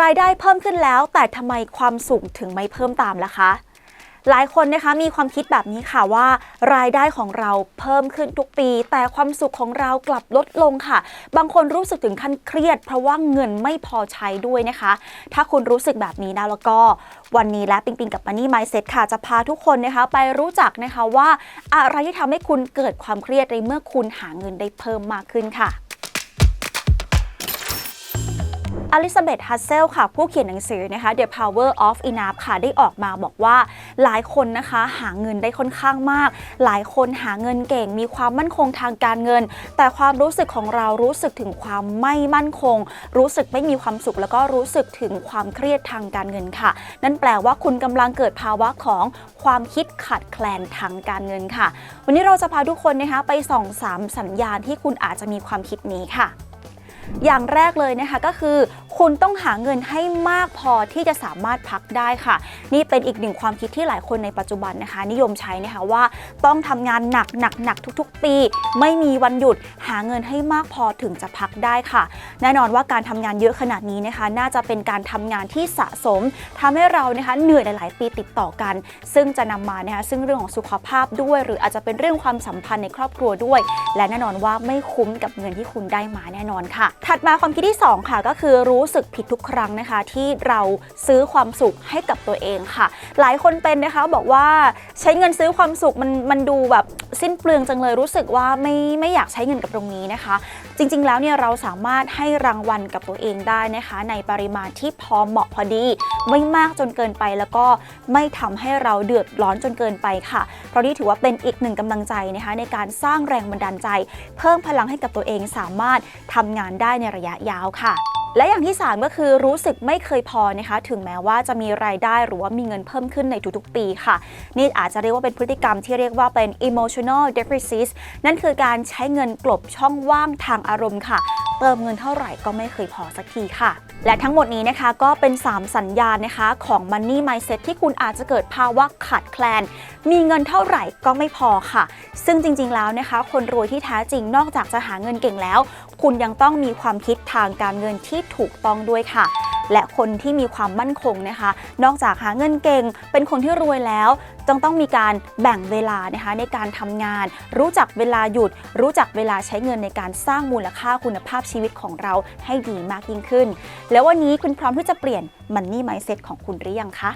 รายได้เพิ่มขึ้นแล้ว แต่ทำไมความสุขถึงไม่เพิ่มตามล่ะคะ หลายคนนะคะมีความคิดแบบนี้ค่ะว่า รายได้ของเราเพิ่มขึ้นทุกปี แต่ความสุขของเรากลับลดลงค่ะ บางคนรู้สึกถึงขั้นเครียด เพราะว่าเงินไม่พอใช้ด้วยนะคะ ถ้าคุณรู้สึกแบบนี้นะแล้วก็วันนี้และปิงปิงกับ Money Mindset ค่ะจะพาทุกคนนะคะ ไปรู้จักนะคะว่า อะไรที่ทำให้คุณเกิดความเครียดในเมื่อคุณหาเงินได้เพิ่มมากขึ้นค่ะ อลิซาเบธฮัสเซลค่ะผู้เขียนหนังสือนะคะ The Power of Enough ค่ะได้ออกมาบอกว่าหลายคนนะคะหาเงินได้ค่อนข้างมาก หลายคนหาเงินเก่งมีความมั่นคงทางการเงิน แต่ความรู้สึกของเรารู้สึกถึงความไม่มั่นคง รู้สึกไม่มีความสุขแล้วก็รู้สึกถึงความเครียดทางการเงินค่ะ นั่นแปลว่าคุณกำลังเกิดภาวะของความคิดขาดแคลนทางการเงินค่ะ วันนี้เราจะพาทุกคนนะคะไปส่องสามสัญญาณที่คุณอาจจะมีความคิดนี้ค่ะ อย่างแรกเลยนะคะก็คือ คุณต้องหาเงินให้มากพอที่จะสามารถพักได้ค่ะ นี่เป็นอีกหนึ่งความคิดที่หลายคนในปัจจุบันนะคะ นิยมใช้นะคะว่าต้องทำงานหนักหนักหนักทุกๆ ปี ไม่มีวันหยุดหาเงินให้มากพอถึงจะพักได้ค่ะ แน่นอนว่าการทำงานเยอะขนาดนี้นะคะ น่าจะเป็นการทำงานที่สะสมทำให้เรานะคะเหนื่อยหลาย ๆ ปีติดต่อกัน ซึ่งจะนำมานะคะซึ่งเรื่องของสุขภาพด้วย หรืออาจจะเป็นเรื่องความสัมพันธ์ในครอบครัวด้วย และแน่นอนว่าไม่คุ้มกับเงินที่คุณได้มาแน่นอนค่ะถัดมาความคิดที่ 2 ค่ะ ก็คือรู้สึกผิดทุกครั้งนะคะ ที่เราซื้อความสุขให้กับตัวเองค่ะ หลายคนเป็นนะคะบอกว่าใช้เงินซื้อความสุขมันมันดูแบบสิ้นเปลืองจังเลยรู้สึกว่าไม่ไม่อยากใช้เงินกับตรงนี้นะคะ จริงๆแล้วเนี่ยเราสามารถให้รางวัลกับตัวเองได้นะคะ ในปริมาณที่พอเหมาะพอดี ไม่มากจนเกินไปแล้วก็ไม่ทำให้เราเดือดร้อนจนเกินไปค่ะ เพราะนี่ถือว่าเป็นอีกหนึ่งกำลังใจนะคะ ในการสร้างแรงบันดาลใจ เพิ่มพลังให้กับตัวเองสามารถทำงานได้ในระยะยาวค่ะ และอย่างที่ 3 ก็คือรู้สึกไม่เคยพอนะคะ ถึงแม้ว่าจะมีรายได้หรือว่ามีเงินเพิ่มขึ้นในทุกๆปีค่ะ นี่อาจจะเรียกว่าเป็นพฤติกรรมที่เรียกว่าเป็น emotional deficit นั่นคือการใช้เงินกลบช่องว่างทางอารมณ์ค่ะ เติมเงินเท่าไหร่ก็ไม่เคยพอสักทีค่ะ และทั้งหมดนี้นะคะก็เป็น 3 สัญญาณนะคะของ Money Mindset ที่คุณอาจจะเกิดภาวะขาดแคลน มีเงินเท่าไหร่ก็ไม่พอค่ะ ซึ่งจริงๆแล้วนะคะ คนรวยที่แท้จริงนอกจากจะหาเงินเก่งแล้ว คุณยังต้องมีความคิดทางการเงินที่ถูกต้องด้วยค่ะ และคนที่มีความมั่นคงนะคะ นอกจากหาเงินเก่ง เป็นคนที่รวยแล้วจึงต้องมีการแบ่งเวลานะคะในการทำงาน รู้จักเวลาหยุด รู้จักเวลาใช้เงินในการสร้างมูลค่าคุณภาพชีวิตของเราให้ดีมากยิ่งขึ้น แล้ววันนี้คุณพร้อมที่จะเปลี่ยนมันนี่ไมเซ็ตของคุณหรือยังคะ